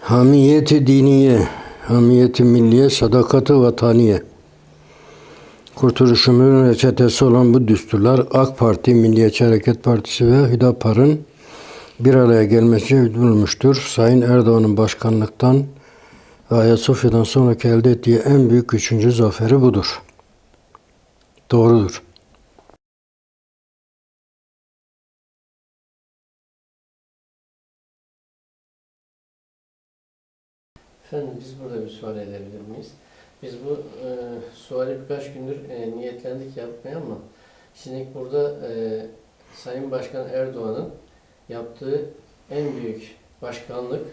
Hamiyeti diniye, hamiyeti milliye, sadakatı vataniye. Kurtuluşumuzun reçetesi olan bu düsturlar AK Parti, Milliyetçi Hareket Partisi ve Hüdapar'ın bir araya gelmesi bulmuştur. Sayın Erdoğan'ın başkanlıktan ve Ayasofya'dan sonraki elde ettiği en büyük üçüncü zaferi budur. Doğrudur. Efendim biz burada bir sual edebilir miyiz? Biz bu e, suali birkaç gündür e, niyetlendik yapmaya ama şimdi burada e, Sayın Başkan Erdoğan'ın yaptığı en büyük başkanlık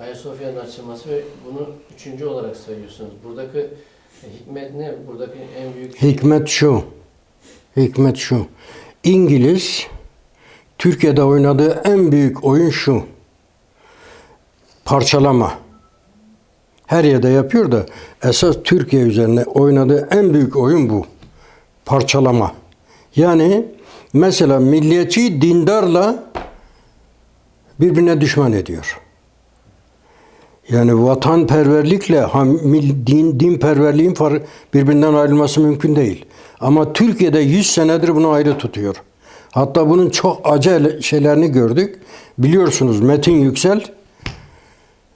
Ayasofya'nın açılması ve bunu üçüncü olarak sayıyorsunuz. Buradaki e, hikmet ne? Buradaki en büyük Hikmet şu. Hikmet şu. İngiliz Türkiye'de oynadığı en büyük oyun şu. Parçalama. Her yerde yapıyor da esas Türkiye üzerine oynadığı en büyük oyun bu. Parçalama. Yani mesela milliyetçi dindarla birbirine düşman ediyor. Yani vatanperverlikle din dinperverliğin birbirinden ayrılması mümkün değil. Ama Türkiye'de 100 senedir bunu ayrı tutuyor. Hatta bunun çok acı şeylerini gördük. Biliyorsunuz Metin Yüksel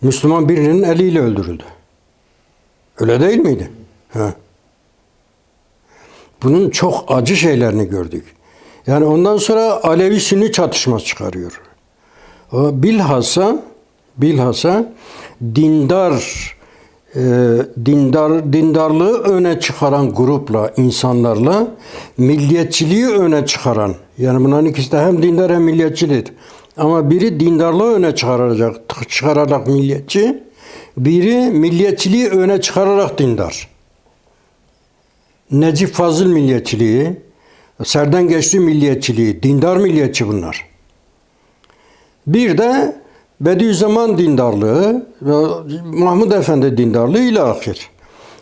Müslüman birinin eliyle öldürüldü. Öyle değil miydi? Ha. Bunun çok acı şeylerini gördük. Yani ondan sonra Alevi Sünni çatışması çıkarıyor. Bilhassa bilhassa dindar e, dindar dindarlığı öne çıkaran grupla insanlarla milliyetçiliği öne çıkaran yani bunların ikisi de hem dindar hem milliyetçidir. Ama biri dindarlığı öne çıkaracak, çıkararak milliyetçi, biri milliyetçiliği öne çıkararak dindar. Necip Fazıl milliyetçiliği, Serden Geçti milliyetçiliği, dindar milliyetçi bunlar. Bir de Bediüzzaman dindarlığı Mahmud Efendi dindarlığı ile ahir.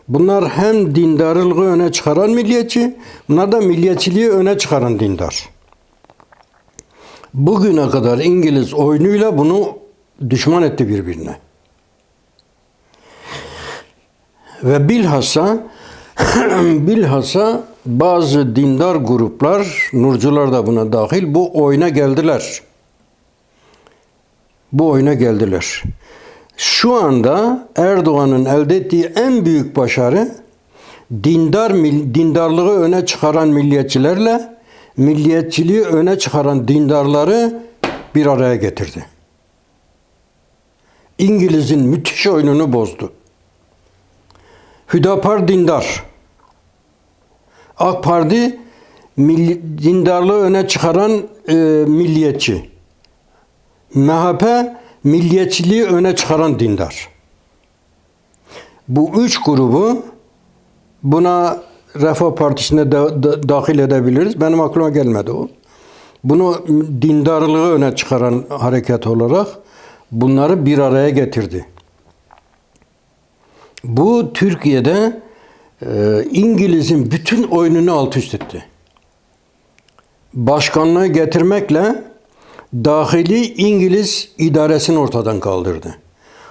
Bunlar hem dindarlığı öne çıkaran milliyetçi, bunlar da milliyetçiliği öne çıkaran dindar. Bugüne kadar İngiliz oyunuyla bunu düşman etti birbirine. Ve bilhassa bilhassa bazı dindar gruplar, nurcular da buna dahil bu oyuna geldiler. Bu oyuna geldiler. Şu anda Erdoğan'ın elde ettiği en büyük başarı dindar dindarlığı öne çıkaran milliyetçilerle milliyetçiliği öne çıkaran dindarları bir araya getirdi. İngiliz'in müthiş oyununu bozdu. Hüdapar dindar. AK Parti milli, dindarlığı öne çıkaran e, milliyetçi. MHP milliyetçiliği öne çıkaran dindar. Bu üç grubu buna Refah Partisi'ne de, de- dahil edebiliriz. Benim aklıma gelmedi o. Bunu dindarlığı öne çıkaran hareket olarak bunları bir araya getirdi. Bu Türkiye'de e, İngiliz'in bütün oyununu alt üst etti. Başkanlığı getirmekle dahili İngiliz idaresini ortadan kaldırdı.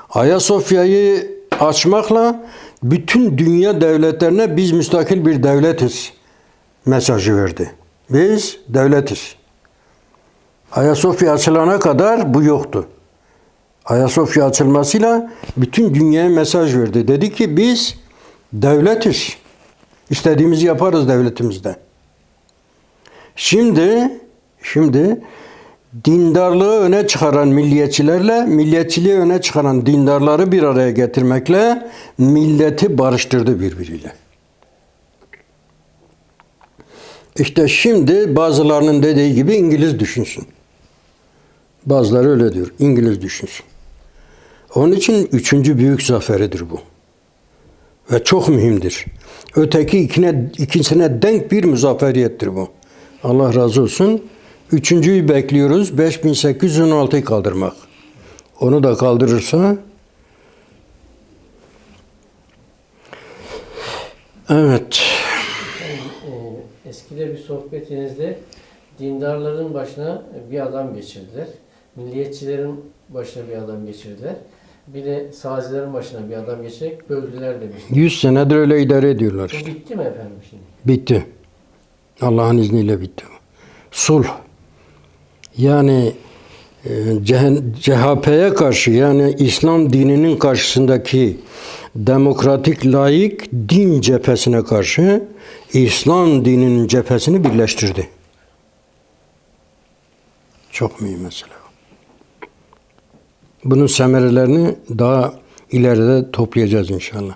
Ayasofya'yı açmakla bütün dünya devletlerine biz müstakil bir devletiz mesajı verdi. Biz devletiz. Ayasofya açılana kadar bu yoktu. Ayasofya açılmasıyla bütün dünyaya mesaj verdi. Dedi ki biz devletiz. İstediğimizi yaparız devletimizde. Şimdi şimdi dindarlığı öne çıkaran milliyetçilerle milliyetçiliği öne çıkaran dindarları bir araya getirmekle milleti barıştırdı birbiriyle. İşte şimdi bazılarının dediği gibi İngiliz düşünsün. Bazıları öyle diyor. İngiliz düşünsün. Onun için üçüncü büyük zaferidir bu. Ve çok mühimdir. Öteki ikine, ikisine denk bir muzafferiyettir bu. Allah razı olsun. Üçüncüyü bekliyoruz. 5816'yı kaldırmak. Onu da kaldırırsa Evet. eskide bir sohbetinizde dindarların başına bir adam geçirdiler. Milliyetçilerin başına bir adam geçirdiler. bir de sağcıların başına bir adam geçerek böldüler demiş. 100 senedir öyle idare ediyorlar işte. bitti mi efendim şimdi? Bitti. Allah'ın izniyle bitti. Sulh. Yani e, CHP'ye karşı yani İslam dininin karşısındaki demokratik layık din cephesine karşı İslam dininin cephesini birleştirdi. Çok mühim mesele. Bunun semerelerini daha ileride toplayacağız inşallah.